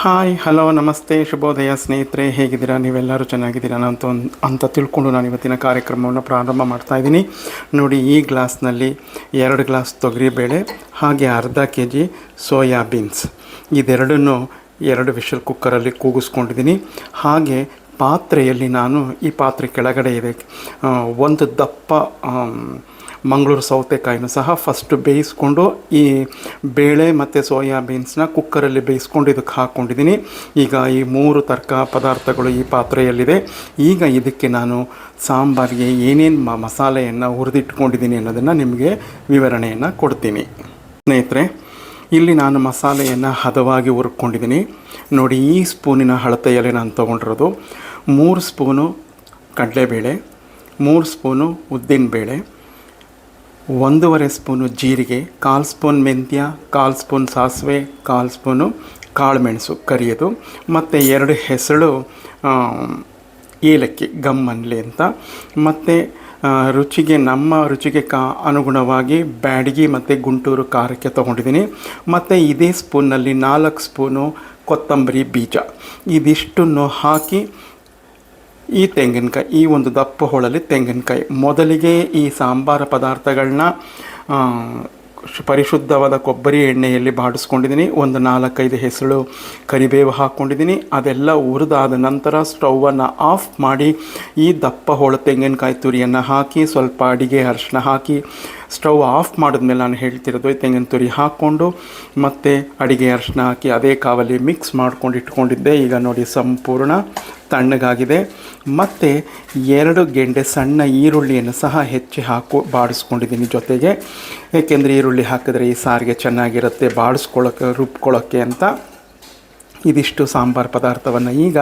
Hi, hello, ನಮಸ್ತೆ, ಶುಭೋದಯ ಸ್ನೇಹಿತರೆ, ಹೇಗಿದ್ದೀರಾ? ನೀವೆಲ್ಲರೂ ಚೆನ್ನಾಗಿದ್ದೀರಾ? ಅಂತ ಒಂದು ಅಂತ ತಿಳ್ಕೊಂಡು ನಾನು ಇವತ್ತಿನ ಕಾರ್ಯಕ್ರಮವನ್ನು ಪ್ರಾರಂಭ ಮಾಡ್ತಾ ಇದ್ದೀನಿ. ನೋಡಿ, ಈ ಗ್ಲಾಸ್ನಲ್ಲಿ ಎರಡು ಗ್ಲಾಸ್ ತೊಗರಿಬೇಳೆ, ಹಾಗೆ ಅರ್ಧ ಕೆ ಜಿ ಸೋಯಾಬೀನ್ಸ್ ಇದೆರಡನ್ನು ಎರಡು ವಿಷಲ್ ಕುಕ್ಕರಲ್ಲಿ ಕೂಗಿಸ್ಕೊಂಡಿದ್ದೀನಿ. ಹಾಗೆ ಪಾತ್ರೆಯಲ್ಲಿ ನಾನು ಈ ಪಾತ್ರೆ ಕೆಳಗಡೆ ಇದೆ. ಒಂದು ದಪ್ಪ ಮಂಗಳೂರು ಸೌತೆಕಾಯಿನೂ ಸಹ ಫಸ್ಟ್ ಬೇಯಿಸ್ಕೊಂಡು ಈ ಬೇಳೆ ಮತ್ತು ಸೋಯಾ ಬೀನ್ಸ್ನ ಕುಕ್ಕರಲ್ಲಿ ಬೇಯಿಸ್ಕೊಂಡು ಇದಕ್ಕೆ ಹಾಕ್ಕೊಂಡಿದ್ದೀನಿ ಈಗ ಈ ಮೂರು ತರ್ಕ ಪದಾರ್ಥಗಳು ಈ ಪಾತ್ರೆಯಲ್ಲಿದೆ. ಈಗ ಇದಕ್ಕೆ ನಾನು ಸಾಂಬಾರಿಗೆ ಏನೇನು ಮಸಾಲೆಯನ್ನು ಹುರಿದಿಟ್ಕೊಂಡಿದ್ದೀನಿ ಅನ್ನೋದನ್ನು ನಿಮಗೆ ವಿವರಣೆಯನ್ನು ಕೊಡ್ತೀನಿ. ಸ್ನೇಹಿತರೆ, ಇಲ್ಲಿ ನಾನು ಮಸಾಲೆಯನ್ನು ಹದವಾಗಿ ಹುರ್ಕೊಂಡಿದ್ದೀನಿ. ನೋಡಿ, ಈ ಸ್ಪೂನಿನ ಹಳತೆಯಲ್ಲಿ ನಾನು ತೊಗೊಂಡಿರೋದು ಮೂರು ಸ್ಪೂನು ಕಡಲೆಬೇಳೆ, ಮೂರು ಸ್ಪೂನು ಉದ್ದಿನಬೇಳೆ ಒಂದೂವರೆ ಸ್ಪೂನು ಜೀರಿಗೆ, ಕಾಲು ಸ್ಪೂನ್ ಮೆಂತ್ಯ, ಕಾಲು ಸ್ಪೂನ್ ಸಾಸಿವೆ, ಕಾಲು ಸ್ಪೂನು ಕಾಳುಮೆಣಸು ಕರಿಯೋದು. ಮತ್ತು ಎರಡು ಹೆಸಳು ಏಲಕ್ಕಿ ಏಲಕ್ಕಿ ಅನ್ನಲಿ ಅಂತ. ಮತ್ತು ರುಚಿಗೆ, ನಮ್ಮ ರುಚಿಗೆ ಕಾ, ಅನುಗುಣವಾಗಿ ಬ್ಯಾಡಗಿ ಮತ್ತು ಗುಂಟೂರು ಖಾರಕ್ಕೆ ತೊಗೊಂಡಿದ್ದೀನಿ. ಮತ್ತು ಇದೇ ಸ್ಪೂನ್ನಲ್ಲಿ ನಾಲ್ಕು ಸ್ಪೂನು ಕೊತ್ತಂಬರಿ ಬೀಜ. ಇದಿಷ್ಟನ್ನು ಹಾಕಿ ಈ ತೆಂಗಿನಕಾಯಿ, ಈ ಒಂದು ದಪ್ಪ ಹೋಳಲ್ಲಿ ತೆಂಗಿನಕಾಯಿ. ಮೊದಲಿಗೆ ಈ ಸಾಂಬಾರ ಪದಾರ್ಥಗಳನ್ನ ಪರಿಶುದ್ಧವಾದ ಕೊಬ್ಬರಿ ಎಣ್ಣೆಯಲ್ಲಿ ಬಾಡಿಸ್ಕೊಂಡಿದ್ದೀನಿ. ಒಂದು ನಾಲ್ಕೈದು ಹೆಸರು ಕರಿಬೇವು ಹಾಕ್ಕೊಂಡಿದ್ದೀನಿ. ಅದೆಲ್ಲ ಹುರಿದಾದ ನಂತರ ಸ್ಟೌವನ್ನು ಆಫ್ ಮಾಡಿ ಈ ದಪ್ಪ ಹೋಳ ತೆಂಗಿನಕಾಯಿ ತುರಿಯನ್ನು ಹಾಕಿ, ಸ್ವಲ್ಪ ಅಡಿಗೆ ಅರಿಶಿನ ಹಾಕಿ, ಸ್ಟವ್ ಆಫ್ ಮಾಡಿದ್ಮೇಲೆ ನಾನು ಹೇಳ್ತಿರೋದು ತೆಂಗಿನ ತುರಿ ಹಾಕ್ಕೊಂಡು, ಮತ್ತು ಅಡಿಗೆ ಅರಿಶಿನ ಹಾಕಿ, ಅದೇ ಕಾವಲ್ಲಿ ಮಿಕ್ಸ್ ಮಾಡ್ಕೊಂಡು ಇಟ್ಕೊಂಡಿದ್ದೆ. ಈಗ ನೋಡಿ ಸಂಪೂರ್ಣ ತಣ್ಣಗಾಗಿದೆ. ಮತ್ತು ಎರಡು ಗೆಂಡೆ ಸಣ್ಣ ಈರುಳ್ಳಿಯನ್ನು ಸಹ ಹೆಚ್ಚಿ ಹಾಕು, ಬಾಡಿಸ್ಕೊಂಡಿದ್ದೀನಿ ಜೊತೆಗೆ. ಏಕೆಂದರೆ ಈರುಳ್ಳಿ ಹಾಕಿದ್ರೆ ಈ ಸಾರಿಗೆ ಚೆನ್ನಾಗಿರುತ್ತೆ ಬಾಡಿಸ್ಕೊಳ್ಳೋಕೆ ರುಬ್ಕೊಳ್ಳೋಕ್ಕೆ ಅಂತ. ಇದಿಷ್ಟು ಸಾಂಬಾರು ಪದಾರ್ಥವನ್ನು ಈಗ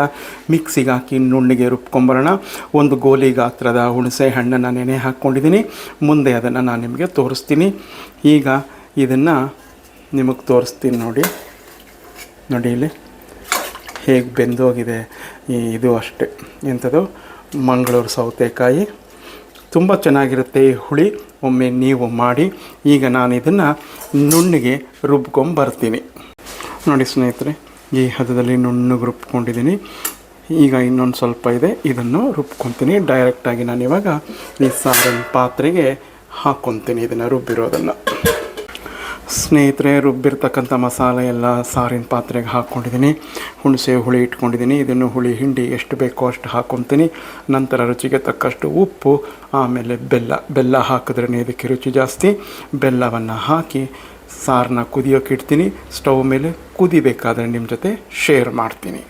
ಮಿಕ್ಸಿಗೆ ಹಾಕಿ ನುಣ್ಣಿಗೆ ರುಬ್ಕೊಂಬರೋಣ. ಒಂದು ಗೋಲಿ ಗಾತ್ರದ ಹುಣಸೆ ಹಣ್ಣನ್ನು ನೆನೆ ಹಾಕ್ಕೊಂಡಿದ್ದೀನಿ. ಮುಂದೆ ಅದನ್ನು ನಾನು ನಿಮಗೆ ತೋರಿಸ್ತೀನಿ. ಈಗ ಇದನ್ನು ನಿಮಗೆ ತೋರಿಸ್ತೀನಿ ನೋಡಿ. ನೋಡಿ ಇಲ್ಲಿ. ಹೇಗೆ ಬೆಂದೋಗಿದೆ, ಈ ಇದು ಅಷ್ಟೇ. ಎಂಥದ್ದು ಮಂಗಳೂರು ಸೌತೆಕಾಯಿ. ತುಂಬ ಚೆನ್ನಾಗಿರುತ್ತೆ ಈ ಹುಳಿ. ಒಮ್ಮೆ ನೀವು ಮಾಡಿ, ಈಗ ನಾನು ಇದನ್ನು ನುಣ್ಣಿಗೆ ರುಬ್ಕೊಂಬರ್ತೀನಿ. ನೋಡಿ ಸ್ನೇಹಿತರೆ, ಈ ಹದದಲ್ಲಿ ನುಣ್ಣಗೆ ರುಬ್ಕೊಂಡಿದ್ದೀನಿ. ಈಗ ಇನ್ನೊಂದು ಸ್ವಲ್ಪ ಇದೆ, ಇದನ್ನು ರುಬ್ಕೊತೀನಿ. ಡೈರೆಕ್ಟಾಗಿ ನಾನು ಇವಾಗ ಈ ಸಾರಿನ ಪಾತ್ರೆಗೆ ಹಾಕ್ಕೊತೀನಿ ಇದನ್ನು ರುಬ್ಬಿರೋದನ್ನು. ಸ್ನೇಹಿತರೆ ರುಬ್ಬಿರ್ತಕ್ಕಂಥ ಮಸಾಲೆ ಎಲ್ಲ ಸಾರಿನ ಪಾತ್ರೆಗೆ ಹಾಕ್ಕೊಂಡಿದ್ದೀನಿ. ಹುಣಸೆ ಹುಳಿ ಇಟ್ಕೊಂಡಿದ್ದೀನಿ. ಇದನ್ನು ಹುಳಿ, ಹಿಂಡಿ ಎಷ್ಟು ಬೇಕೋ ಅಷ್ಟು ಹಾಕ್ಕೊತೀನಿ. ನಂತರ ರುಚಿಗೆ ತಕ್ಕಷ್ಟು ಉಪ್ಪು, ಆಮೇಲೆ ಬೆಲ್ಲ. ಬೆಲ್ಲ ಹಾಕಿದ್ರೆ ಇದಕ್ಕೆ ರುಚಿ ಜಾಸ್ತಿ. ಬೆಲ್ಲವನ್ನು ಹಾಕಿ ಸಾರನ್ನ ಕುದಿಯೋಕೆ ಇಡ್ತೀನಿ. ಸ್ಟವ್ ಮೇಲೆ ಕುದಿಬೇಕಾದ್ರೆ ನಿಮ್ಮ ಜೊತೆ ಶೇರ್ ಮಾಡ್ತೀನಿ.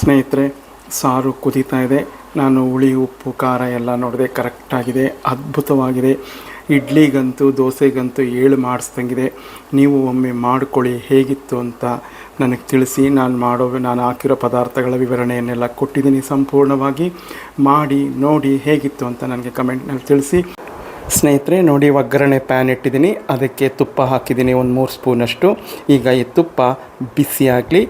ಸ್ನೇಹಿತರೆ, ಸಾರು ಕುದೀತಾ ಇದೆ. ನಾನು ಹುಳಿ, ಉಪ್ಪು, ಖಾರ ಎಲ್ಲ ನೋಡಿದೆ ಕರೆಕ್ಟಾಗಿದೆ ಅದ್ಭುತವಾಗಿದೆ. ಇಡ್ಲಿಗಂತೂ ದೋಸೆಗಂತೂ ಏಳು ಮಾಡಿಸ್ದಂಗಿದೆ. ನೀವು ಒಮ್ಮೆ ಮಾಡಿಕೊಳ್ಳಿ, ಹೇಗಿತ್ತು ಅಂತ ನನಗೆ ತಿಳಿಸಿ. ನಾನು ಮಾಡೋ, ನಾನು ಹಾಕಿರೋ ಪದಾರ್ಥಗಳ ವಿವರಣೆಯನ್ನೆಲ್ಲ ಕೊಟ್ಟಿದ್ದೀನಿ ಸಂಪೂರ್ಣವಾಗಿ. ಮಾಡಿ, ನೋಡಿ ಹೇಗಿತ್ತು ಅಂತ ನನಗೆ ಕಮೆಂಟ್ನಲ್ಲಿ ತಿಳಿಸಿ. ಸ್ನೇಹಿತರೆ, ನೋಡಿ ಒಗ್ಗರಣೆ ಪ್ಯಾನ್ ಇಟ್ಟಿದ್ದೀನಿ. ಅದಕ್ಕೆ ತುಪ್ಪ ಹಾಕಿದ್ದೀನಿ ಒಂದು ಮೂರು ಸ್ಪೂನಷ್ಟು. ಈಗ ಈ ತುಪ್ಪ ಬಿಸಿಯಾಗಲಿ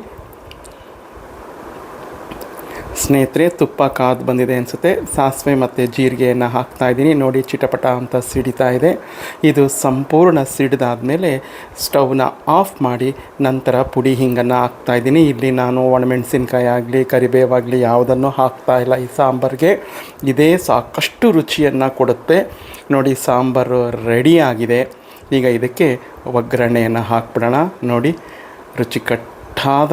ಸ್ನೇಹಿತರೆ, ತುಪ್ಪ ಕಾದು ಬಂದಿದೆ ಅನಿಸುತ್ತೆ. ಸಾಸಿವೆ ಮತ್ತು ಜೀರಿಗೆಯನ್ನು ಹಾಕ್ತಾ ಇದ್ದೀನಿ. ನೋಡಿ, ಚಿಟಪಟ ಅಂತ ಸಿಡಿತಾ ಇದೆ. ಇದು ಸಂಪೂರ್ಣ ಸಿಡಿದಾದ್ಮೇಲೆ ಸ್ಟವ್ನ ಆಫ್ ಮಾಡಿ ನಂತರ ಪುಡಿ ಹಿಂಗನ್ನು ಹಾಕ್ತಾ ಇದ್ದೀನಿ. ಇಲ್ಲಿ ನಾನು ಒಣಮೆಣಸಿನ್ಕಾಯಿ ಆಗಲಿ ಕರಿಬೇವಾಗಲಿ ಯಾವುದನ್ನು ಹಾಕ್ತಾ ಇಲ್ಲ ಈ ಸಾಂಬಾರಿಗೆ. ಇದೇ ಸಾಕಷ್ಟು ರುಚಿಯನ್ನು ಕೊಡುತ್ತೆ. ನೋಡಿ, ಸಾಂಬಾರು ರೆಡಿಯಾಗಿದೆ ಈಗ ಇದಕ್ಕೆ ಒಗ್ಗರಣೆಯನ್ನು ಹಾಕ್ಬಿಡೋಣ. ನೋಡಿ, ರುಚಿಕಟ್ಟಾದ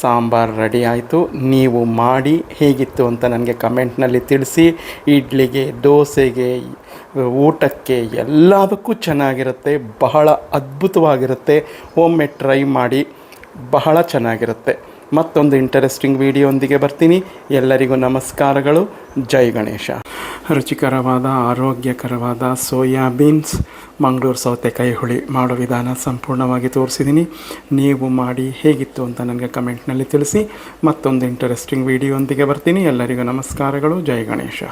ಸಾಂಬಾರು ರೆಡಿ ಆಯಿತು. ನೀವು ಮಾಡಿ ಹೇಗಿತ್ತು ಅಂತ ನನಗೆ ಕಮೆಂಟ್ನಲ್ಲಿ ತಿಳಿಸಿ. ಇಡ್ಲಿಗೆ, ದೋಸೆಗೆ, ಊಟಕ್ಕೆ ಎಲ್ಲದಕ್ಕೂ ಚೆನ್ನಾಗಿರುತ್ತೆ. ಬಹಳ ಅದ್ಭುತವಾಗಿರುತ್ತೆ. ಒಮ್ಮೆ ಟ್ರೈ ಮಾಡಿ, ಬಹಳ ಚೆನ್ನಾಗಿರುತ್ತೆ. ಮತ್ತೊಂದು ಇಂಟರೆಸ್ಟಿಂಗ್ ವಿಡಿಯೋಂದಿಗೆ ಬರ್ತೀನಿ. ಎಲ್ಲರಿಗೂ ನಮಸ್ಕಾರಗಳು. ಜೈ ಗಣೇಶ. ರುಚಿಕರವಾದ, ಆರೋಗ್ಯಕರವಾದ ಸೋಯಾ ಬೀನ್ಸ್ ಮಂಗಳೂರು ಸೌತೆಕಾಯಿ ಹುಳಿ ಮಾಡೋ ವಿಧಾನ ಸಂಪೂರ್ಣವಾಗಿ ತೋರಿಸಿದ್ದೀನಿ. ನೀವು ಮಾಡಿ ಹೇಗಿತ್ತು ಅಂತ ನನಗೆ ಕಮೆಂಟ್ನಲ್ಲಿ ತಿಳಿಸಿ. ಮತ್ತೊಂದು ಇಂಟರೆಸ್ಟಿಂಗ್ ವಿಡಿಯೋಂದಿಗೆ ಬರ್ತೀನಿ. ಎಲ್ಲರಿಗೂ ನಮಸ್ಕಾರಗಳು. ಜೈ ಗಣೇಶ.